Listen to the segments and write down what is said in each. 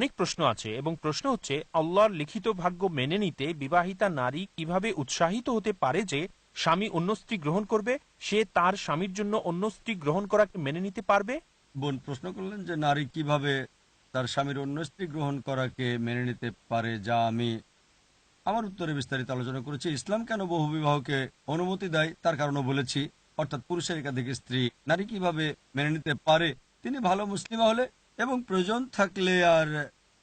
অনেক প্রশ্ন আছে এবং প্রশ্ন হচ্ছে, আল্লাহর লিখিত ভাগ্য মেনে নিতে বিবাহিতা নারী কীভাবে উৎসাহিত হতে পারে যে স্বামী অন্য স্ত্রী গ্রহণ করবে? সে তার স্বামীর জন্য অন্য স্ত্রী গ্রহণ করাকে মেনে নিতে পারবে? বোন, প্রশ্ন করলেন যে নারী কীভাবে তার স্বামীর অন্য স্ত্রী গ্রহণ করাকে মেনে নিতে পারে? যা আমি আমার উত্তরে বিস্তারিত আলোচনা করেছি। ইসলাম কেন বহু বিবাহকে অনুমতি দেয়? তার কারণও বলেছি। অর্থাৎ পুরুষের একাধিক স্ত্রী নারী কীভাবে মেনে নিতে পারে? তিনি ভালো মুসলিমা হলে এবং প্রয়োজন থাকলে আর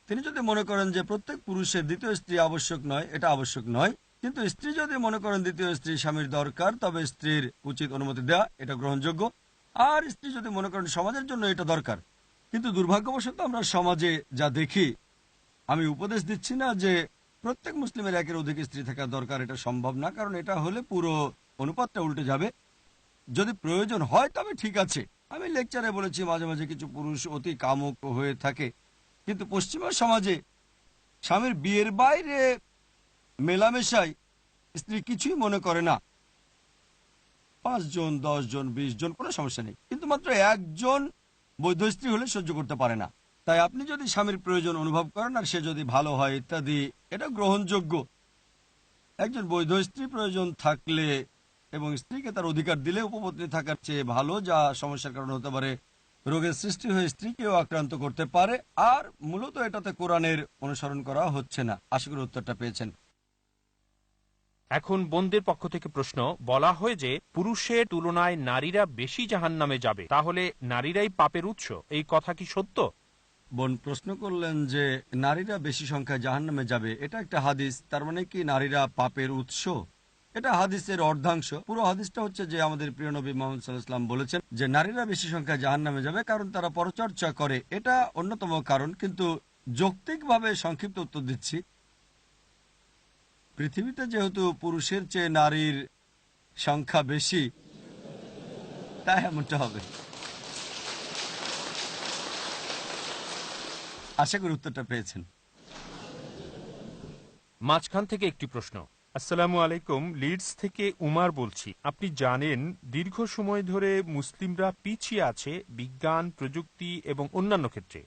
তিনি যদি মনে করেন যে প্রত্যেক পুরুষের দ্বিতীয় স্ত্রী আবশ্যক নয়, এটা আবশ্যক নয়। কিন্তু স্ত্রী যদি মনে করেন দ্বিতীয় স্ত্রী স্বামীর দরকার, তবে স্ত্রীর উচিত অনুমতি দেওয়া এটা গ্রহণযোগ্য। আর স্ত্রী যদি মনে করেন সমাজের জন্য এটা দরকার, কিন্তু দুর্ভাগ্যবশত আমরা সমাজে যা দেখি, আমি উপদেশ দিচ্ছি না যে প্রত্যেক মুসলিমের একের অধিক স্ত্রী থাকা দরকার, এটা সম্ভব না। কারণ এটা হলে পুরো অনুপাতটা উল্টে যাবে। যদি প্রয়োজন হয়, তবে ঠিক আছে। আমি লেকচারে বলেছি মাঝে মাঝে কিছু পুরুষ অতি কামুক হয়ে থাকে। কিন্তু পশ্চিমা সমাজে স্বামীর বিয়ের বাইরে মেলামেশাই স্ত্রী কিছুই মনে করে না। পাঁচ জন, দশ জন, বিশ জন, কোনো সমস্যা নেই। কিন্তু মাত্র একজন বৈধ স্ত্রী হলে সহ্য করতে পারে না। তাই আপনি যদি স্বামীর প্রয়োজন অনুভব করেন আর সে যদি ভালো হয় ইত্যাদি, এটা গ্রহণযোগ্য। একজন বৈধ স্ত্রী প্রয়োজন থাকলে এবং স্ত্রীকে তার অধিকার দিলে উপপত্নী থাকার চেয়ে ভালো যা সমস্যার কারণ হতে পারে। রোগের সৃষ্টি হয়ে স্ত্রীকেও আক্রান্ত করতে পারে আর মূলত এটাতে কোরআনের অনুসরণ করা হচ্ছে না। আশা করি উত্তরটা পেয়েছেন। এখন বোনদের পক্ষ থেকে প্রশ্ন বলা হয় যে পুরুষের তুলনায় নারীরা বেশি জাহান নামে যাবে। তাহলে নারীরাই পাপের উৎস এই কথা কি সত্য? বোন প্রশ্ন করলেন যে নারীরা বেশি সংখ্যায় জাহান নামে যাবে এটা একটা হাদিস তার মানে কি নারীরা পাপের উৎস? এটা হাদিসের অর্ধাংশ। পুরো হাদিসটা হচ্ছে যে আমাদের প্রিয় নবী মোহাম্মদ সাল্লাহাম বলেছেন যে, নারীরা বেশি সংখ্যায় জাহান নামে যাবে কারণ তারা পরচর্চা করে। এটা অন্যতম কারণ, কিন্তু যৌক্তিকভাবে সংক্ষিপ্ত উত্তর দিচ্ছি। পৃথিবীতে যেহেতু পুরুষের চেয়ে নারীর সংখ্যা বেশি, তাই এমনটা হবে। আশা করি উত্তরটা পেয়েছেন। মাঝখান থেকে একটি প্রশ্ন। আসসালামু আলাইকুম, লিডস থেকে উমার বলছি। আপনি জানেন, দীর্ঘ সময় ধরে মুসলিমরা পিছিয়ে আছে বিজ্ঞান, প্রযুক্তি এবং অন্যান্য ক্ষেত্রে।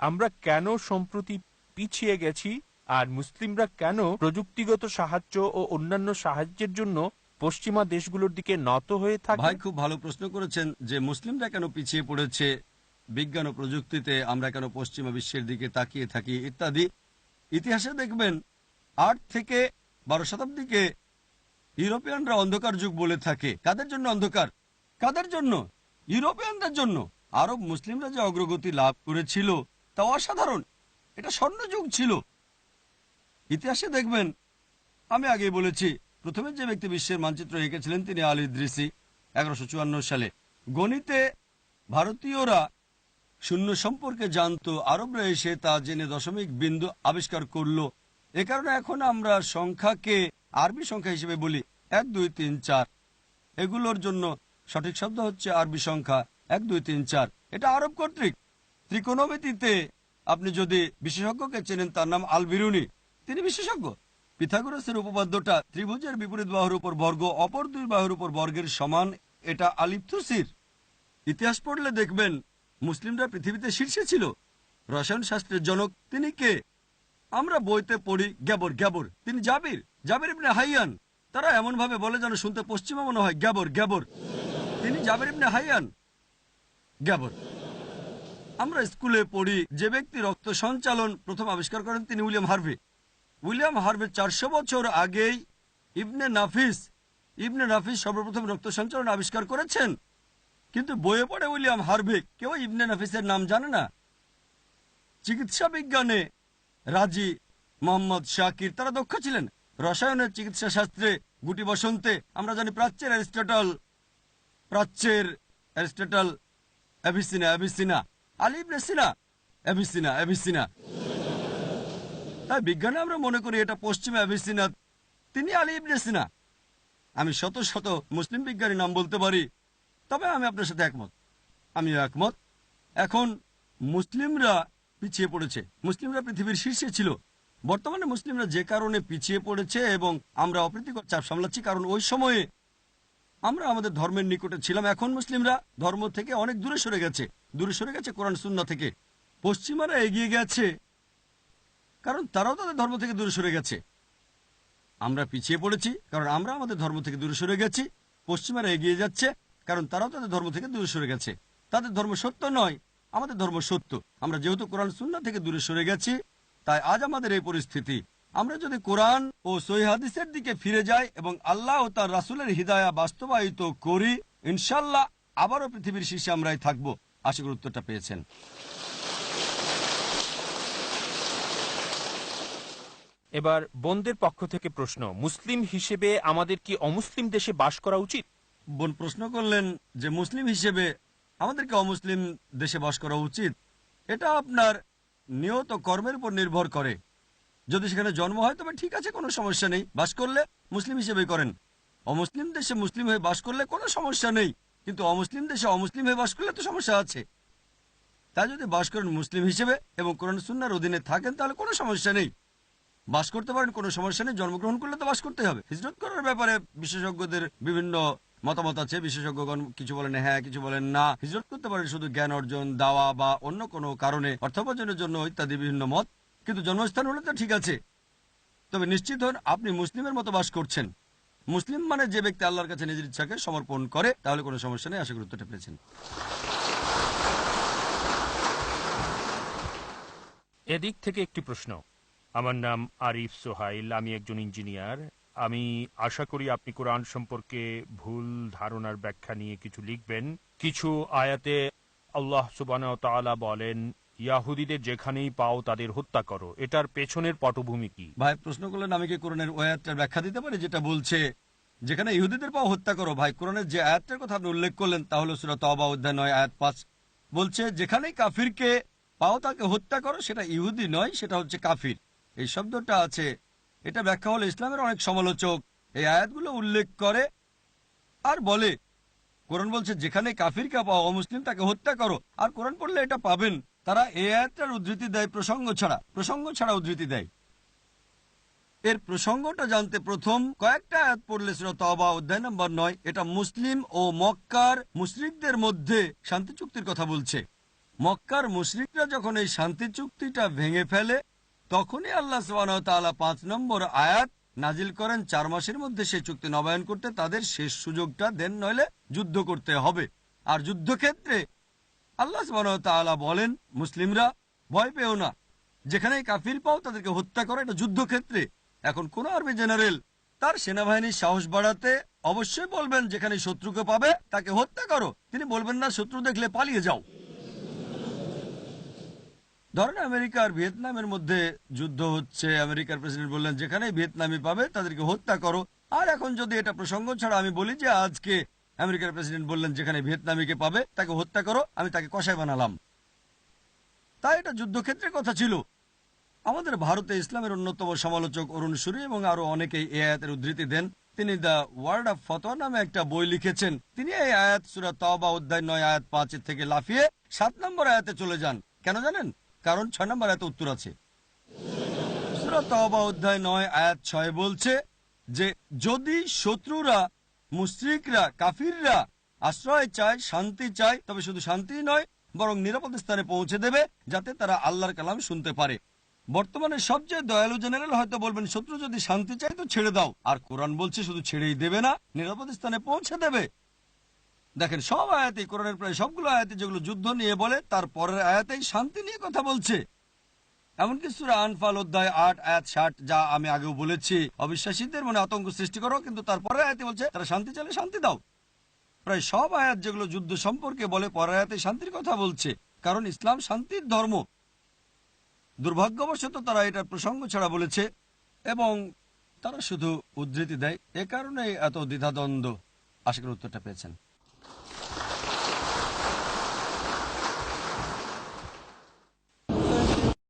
আমরা কেন সম্প্রতি পিছিয়ে গেছি আর মুসলিমরা কেন প্রযুক্তিগত সাহায্য ও অন্যান্য সাহায্যের জন্য পশ্চিমা দেশগুলোর দিকে নত হয়ে থাকে? ভাই, খুব ভালো প্রশ্ন করেছেন যে মুসলিমরা কেন পিছিয়ে পড়েছে, বিজ্ঞান ও প্রযুক্তিতে আমরা কেন পশ্চিমা বিশ্বের দিকে তাকিয়ে থাকি ইত্যাদি। ইতিহাসে দেখবেন আট থেকে বারো শতাব্দীকে ইউরোপিয়ানরা অন্ধকার যুগ বলে থাকে। কাদের জন্য অন্ধকার? কাদের জন্য? ইউরোপিয়ানদের জন্য। আরব মুসলিমরা যে অগ্রগতি লাভ করেছিল, তা অসাধারণ। এটা স্বর্ণযুগ ছিল। ইতিহাসে দেখবেন, আমি আগে বলেছি, প্রথমে যে ব্যক্তি বিশ্বের মানচিত্র এঁকেছিলেন তিনি আলী দৃসি এগারোশো সালে। গণিতে ভারতীয়রা শূন্য সম্পর্কে জানতো, আরবরা এসে তা জেনে দশমিক বিন্দু আবিষ্কার করল এ কারণে এখন আমরা সংখ্যাকে আরবি সংখ্যা হিসেবে বলি এক, দুই, তিন, চার। এগুলোর জন্য সঠিক শব্দ হচ্ছে আরবি সংখ্যা এক, দুই, তিন, চার। এটা আরব কর্তৃক। ত্রিকোণমিতিতে আপনি যদি বিশেষজ্ঞকে চেনেন, তার নাম আল বিরুনি তিনি বিশেষজ্ঞ। পিথাগোরাসের উপপাদ্যটা ত্রিভুজের বিপরীত বাহুর উপর বর্গ, অপর দুই বাহুর উপর বর্গের সমান, এটা আলিপ্থুসির ইতিহাস পড়লে দেখবেন, মুসলিমরা পৃথিবীতে শীর্ষে ছিল। রসায়ন শাস্ত্রের জনক তিনি কে? আমরা বইতে পড়ি গ্যাবর গ্যাবর। তিনি জাবির জাবির ইবনে হাইয়ান। তারা এমন ভাবে বলে যেন শুনতে পশ্চিমা মনে হয় গ্যাবর গ্যাবর। তিনি জাবির ইবনে হাইয়ান, গ্যাবর। আমরা স্কুলে পড়ি যে ব্যক্তি রক্ত সঞ্চালন প্রথম আবিষ্কার করেন তিনি উইলিয়াম হার্ভে। উইলিয়াম হার্ভে চারশো বছর আগেই ইবনে নাফিস ইবনে নাফিস সর্বপ্রথম রক্ত সঞ্চালন আবিষ্কার করেছেন। কিন্তু বইয়ে পড়ে উইলিয়াম হার্ভে, কেউ ইবনে নাফিসের নাম জানে না। চিকিৎসা বিজ্ঞানে রাজি মোহাম্মদ শাকির। তারা দক্ষ ছিলেন। রসায়নের চিকিৎসা শাস্ত্রে গুটি বসন্তে, আমরা জানি প্রাচ্যের অ্যারিস্টটল প্রাচ্যের Aristotle, Avicenna Avicenna Ali ibn Sina Avicenna Avicenna. তাই বিজ্ঞানে আমরা মনে করি এটা পশ্চিম অ্যাভিসিনা, তিনি আলী ইবনে আমি শত শত মুসলিম বিজ্ঞানী নাম বলতে পারি, তবে আমি আপনার সাথে একমত। আমিও একমত। এখন মুসলিমরা পিছিয়ে পড়েছে। মুসলিমরা পৃথিবীর শীর্ষে ছিল। বর্তমানে মুসলিমরা যে কারণে পিছিয়ে পড়েছে এবং আমরা অপ্রীতিকর চাপ সামলাচ্ছি, কারণ ওই সময়ে আমরা আমাদের ধর্মের নিকটে ছিলাম। এখন মুসলিমরা ধর্ম থেকে অনেক দূরে সরে গেছে। দূরে সরে গেছে কোরআন সুন্না থেকে। পশ্চিমারা এগিয়ে গেছে, কারণ তারাও তাদের ধর্ম থেকে দূরে সরে গেছে। আমরা পিছিয়ে পড়েছি, কারণ আমরা আমাদের ধর্ম থেকে দূরে সরে গেছি। পশ্চিমারা এগিয়ে যাচ্ছে, কারণ তারাও তাদের ধর্ম থেকে দূরে সরে গেছে। তাদের ধর্ম সত্য নয় আমাদের ধর্ম সত্য। আমরা যেহেতু কোরআন সুন্না থেকে দূরে সরে গেছি তাই আজ আমাদের এই পরিস্থিতি। আমরা যদি কোরআন ও সহি হাদিসের দিকে ফিরে যাই এবং আল্লাহ ও তার রাসুলের হৃদয়া বাস্তবায়িত করি ইনশাল্লাহ আবারও পৃথিবীর শীর্ষে আমরাই থাকব। আশা করি উত্তরটা পেয়েছেন। এবার বোনদের পক্ষ থেকে প্রশ্ন মুসলিম হিসেবে আমাদের কি অমুসলিম দেশে বাস করা উচিত? বোন প্রশ্ন করলেন যে মুসলিম হিসেবে আমাদেরকে অমুসলিম দেশে বাস করা উচিত। এটা আপনার নিয়ত কর্মের উপর নির্ভর করে। যদি সেখানে জন্ম হয়, তবে ঠিক আছে, কোনো সমস্যা নেই। বাস করলে মুসলিম হিসেবেই করেন। অমুসলিম দেশে মুসলিম হয়ে বাস করলে কোনো সমস্যা নেই। কিন্তু অমুসলিম দেশে অমুসলিম হয়ে বাস করলে তো সমস্যা আছে। তাই যদি বাস করেন মুসলিম হিসেবে এবং কোরআন সুন্নার অধীনে থাকেন, তাহলে কোনো সমস্যা নেই। বাস করতে পারেন, কোনো সমস্যা নেই। জন্মগ্রহণ করলে তো বাস করতে হবে। হিজরত করার ব্যাপারে বিশেষজ্ঞদের বিভিন্ন মতামত আছে, বিশেষজ্ঞগণ কিছু বলেন হ্যাঁ কিছু বলেন না। হিজরত করতে পারেন শুধু জ্ঞান অর্জন, দাওয়া বা অন্য কোনো কারণে। অর্থোপার্জনের জন্য ইত্যাদি বিভিন্ন মত, কিন্তু জন্মস্থান হলে তো ঠিক আছে। তবে নিশ্চিত হন, আপনি মুসলিমের মতো বাস করছেন। মুসলিম মানে যে ব্যক্তি আল্লাহর কাছে নিজের ইচ্ছাকে সমর্পণ করে, তাহলে কোনো সমস্যা নেই, আশা উত্তরটা পেয়েছেন। এদিক থেকে একটি প্রশ্ন। আমার নাম আরিফ সোহাইল, আমি একজন ইঞ্জিনিয়ার। আমি আশা করি আপনি কোরআন সম্পর্কে ভুল ধারণার ব্যাখ্যা নিয়ে কিছু লিখবেন। কিছু আয়াতে আল্লাহ সুবান বলেন, ইয়াহুদিদের যেখানেই পাও তাদের হত্যা করো। এটার পেছনের পটভূমি কি? ভাই, প্রশ্ন করলেন আমি কি কোরআনের ওই আয়াতটার ব্যাখ্যা দিতে পারি, যেটা বলছে, যেখানে ইহুদিদের পাও হত্যা করো। ভাই, কোরআনের যে আয়াতটার কথা আপনি উল্লেখ করলেন, তা হলো সুরা তবা অধ্যায় নয়, আয়াত পাঁচ। বলছে, যেখানেই কাফিরকে পাও তাকে হত্যা করো, সেটা ইহুদি নয়, সেটা হচ্ছে কাফির। এই শব্দটা আছে এটা ব্যাখ্যা হলো ইসলামের অনেক সমালোচক এই আয়াতগুলো উল্লেখ করে আর বলে, কোরআন বলছে, যেখানে কাফিরকে পাও অমুসলিম তাকে হত্যা করো। আর কোরআন পড়লে এটা পাবেন। তারা এই আয়াতটার উদ্ধৃতি দেয় প্রসঙ্গ ছাড়া। প্রসঙ্গ ছাড়া উদ্ধৃতি দেয়। এর প্রসঙ্গটা জানতে প্রথম কয়েকটা আয়াত পড়লে তবা অধ্যায় নম্বর নয়, এটা মুসলিম ও মক্কার মুশরিকদের মধ্যে শান্তি চুক্তির কথা বলছে। মক্কার মুশরিকরা যখন এই শান্তি চুক্তিটা ভেঙে ফেলে তখনই আল্লাহ তাআলা পাঁচ নম্বর আয়াত নাজিল করেন। চার মাসের মধ্যে সেই চুক্তি নবায়ন করতে তাদের শেষ সুযোগটা দেন, নইলে যুদ্ধ করতে হবে। আর যুদ্ধক্ষেত্রে আল্লাহ তাআলা বলেন, মুসলিমরা ভয় পেও না। যেখানে কাফির পাও তাদেরকে হত্যা করো। এটা যুদ্ধক্ষেত্রে। এখন কোন আর্মি জেনারেল তার সেনাবাহিনীর সাহস বাড়াতে অবশ্যই বলবেন, যেখানে শত্রুকে পাবে তাকে হত্যা করো। তিনি বলবেন, না, শত্রু দেখলে পালিয়ে যাও। ধরেন আমেরিকা আর ভিয়েতনামের মধ্যে যুদ্ধ হচ্ছে, আমেরিকার প্রেসিডেন্ট বললেন যেখানে ভিয়েতনামি পাবে, তাদেরকে হত্যা করো। আর এখন যদি এটা প্রসঙ্গ ছাড়া আমি বলি যে, আজকে আমেরিকার প্রেসিডেন্ট বললেন যেখানে ভিয়েতনামিকে পাবে, তাকে হত্যা করো, আমি তাকে কষায় বানালাম। তাই এটা যুদ্ধক্ষেত্রের কথা ছিল। আমাদের ভারতে ইসলামের অন্যতম সমালোচক অরুণ সুরি এবং আরও অনেকেই এই আয়াতের উদ্ধৃতি দেন। তিনি দ্য ওয়ার্ড অফ ফতোয়া নামে একটা বই লিখেছেন। তিনি এই আয়াত সুরা তবা অধ্যায় নয়, আয়াত পাঁচের থেকে লাফিয়ে সাত নম্বর আয়াতে চলে যান। কেন জানেন? কারণ ছয় নম্বর আয়াতে উত্তর আছে। অধ্যায় নয়, আয়াত ছয় বলছে যে, যদি শত্রুরা, মুশ্রিকরা, কাফিররা আশ্রয় চায়, শান্তি চায়, তবে শুধু শান্তি নয়, বরং নিরাপদ স্থানে পৌঁছে দেবে, যাতে তারা আল্লাহর কালাম শুনতে পারে। বর্তমানে সবচেয়ে দয়ালু জেনারেল হয়তো বলবেন, শত্রু যদি শান্তি চায় তো ছেড়ে দাও। আর কোরআন বলছে, শুধু ছেড়েই দেবে না, নিরাপদ স্থানে পৌঁছে দেবে। দেখেন, সব আয়াতে কোরআনের প্রায় সবগুলো আয়াতে যেগুলো যুদ্ধ নিয়ে বলে, তার পরের আয়াতেই শান্তি নিয়ে কথা বলছে। এমনকি সুরা আনফাল অধ্যায় আট, আয়াত ষাট, যা আমি আগেও বলেছি, অবিশ্বাসীদের মনে আতঙ্ক সৃষ্টি করো, কিন্তু তারপরে আয়াতে বলছে, তারা শান্তি চাইলে শান্তি দাও। প্রায় সব আয়াত যেগুলো যুদ্ধ সম্পর্কে বলে, পরের আয়াতে শান্তির কথা বলছে। কারণ ইসলাম শান্তির ধর্ম। দুর্ভাগ্যবশত তারা এটার প্রসঙ্গ ছাড়া বলেছে, এবং তারা শুধু উদ্ধৃতি দেয়, এ কারণে এত দ্বিধাদ্বন্দ্ব। আশা করি উত্তরটা পেয়েছেন।